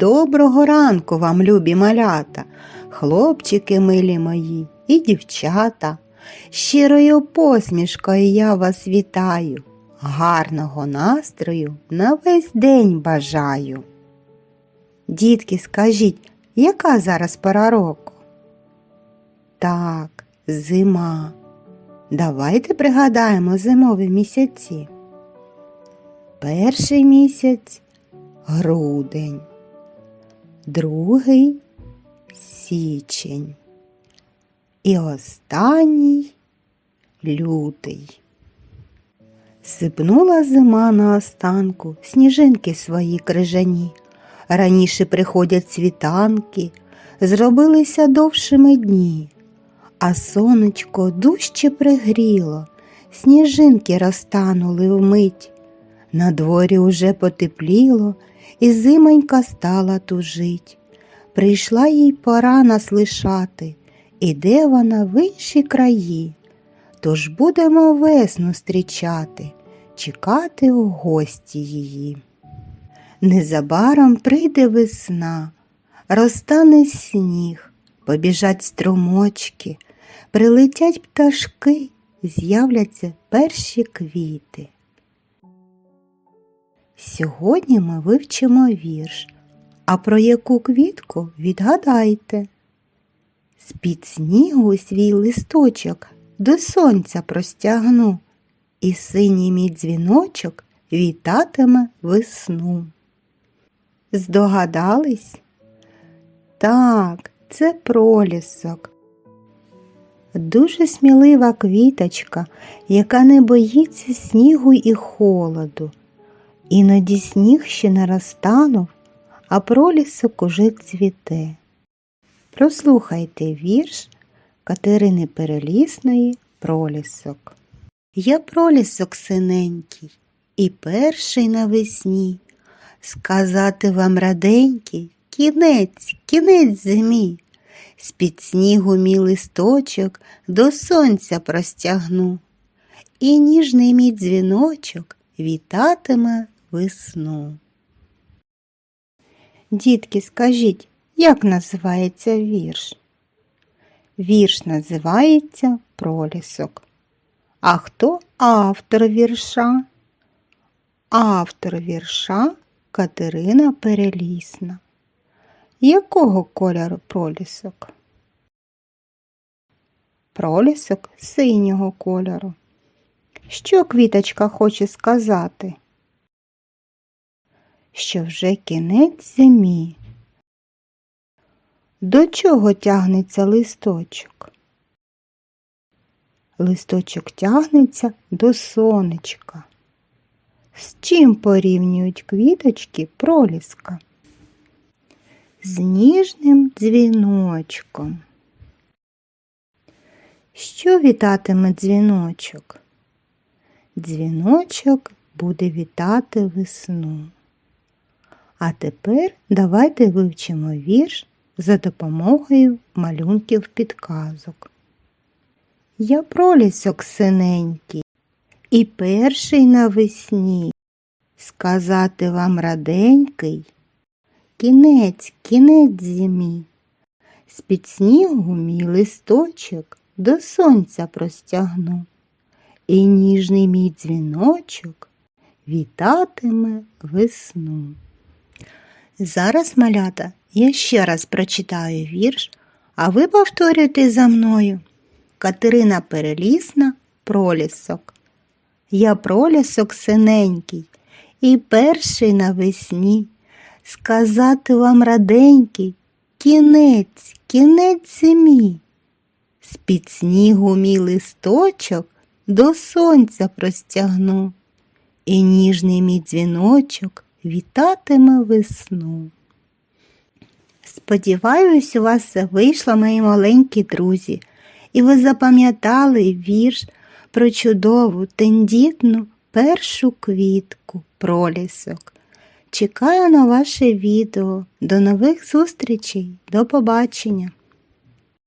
Доброго ранку вам, любі малята, хлопчики милі мої і дівчата. Щирою посмішкою я вас вітаю, гарного настрою на весь день бажаю. Дітки, скажіть, яка зараз пора року? Так, зима. Давайте пригадаємо зимові місяці. Перший місяць грудень, другий січень і останній лютий. Сипнула зима на останку, сніжинки свої крижані. Раніше приходять світанки, зробилися довшими дні, а сонечко дужче пригріло, сніжинки розтанули вмить. На дворі уже потепліло, і зимонька стала тужить. Прийшла їй пора нас лишати, іде вона в інші краї. Тож будемо весну зустрічати, чекати у гості її. Незабаром прийде весна, розтане сніг, побіжать струмочки, прилетять пташки, з'являться перші квіти. Сьогодні ми вивчимо вірш, а про яку квітку відгадайте. З-під снігу свій листочок до сонця простягну, і синій мій дзвіночок вітатиме весну. Здогадались? Так, це пролісок. Дуже смілива квіточка, яка не боїться снігу і холоду. Іноді сніг ще не розтанув, а пролісок уже цвіте. Прослухайте вірш Катерини Перелісної Пролісок. Я пролісок синенький і перший навесні. Сказати вам раденький кінець, кінець зимі. З-під снігу мій листочок до сонця простягну, і ніжний мій дзвіночок вітатиме весну. Дітки, скажіть, як називається вірш? Вірш називається Пролісок. А хто автор вірша? Автор вірша Катерина Перелісна. Якого кольору пролісок? Пролісок синього кольору. Що квіточка хоче сказати? Що вже кінець зимі. До чого тягнеться листочок? Листочок тягнеться до сонечка. З чим порівнюють квіточки проліска? З ніжним дзвіночком. Що вітатиме дзвіночок? Дзвіночок буде вітати весну. А тепер давайте вивчимо вірш за допомогою малюнків підказок. Я пролісок синенький і перший навесні. Сказати вам раденький, кінець, кінець зимі. З-під снігу мій листочок до сонця простягну, і ніжний мій дзвіночок вітатиме весну. Зараз, малята, я ще раз прочитаю вірш, а ви повторюйте за мною. Катерина Перелісна Пролісок. Я пролісок синенький і перший навесні. Сказати вам раденький, кінець, кінець зимі. З-під снігу мій листочок до сонця простягну, і ніжний мій дзвіночок вітатиме весну. Сподіваюсь, у вас все вийшло, мої маленькі друзі, і ви запам'ятали вірш про чудову, тендітну першу квітку пролісок. Чекаю на ваше відео. До нових зустрічей, до побачення!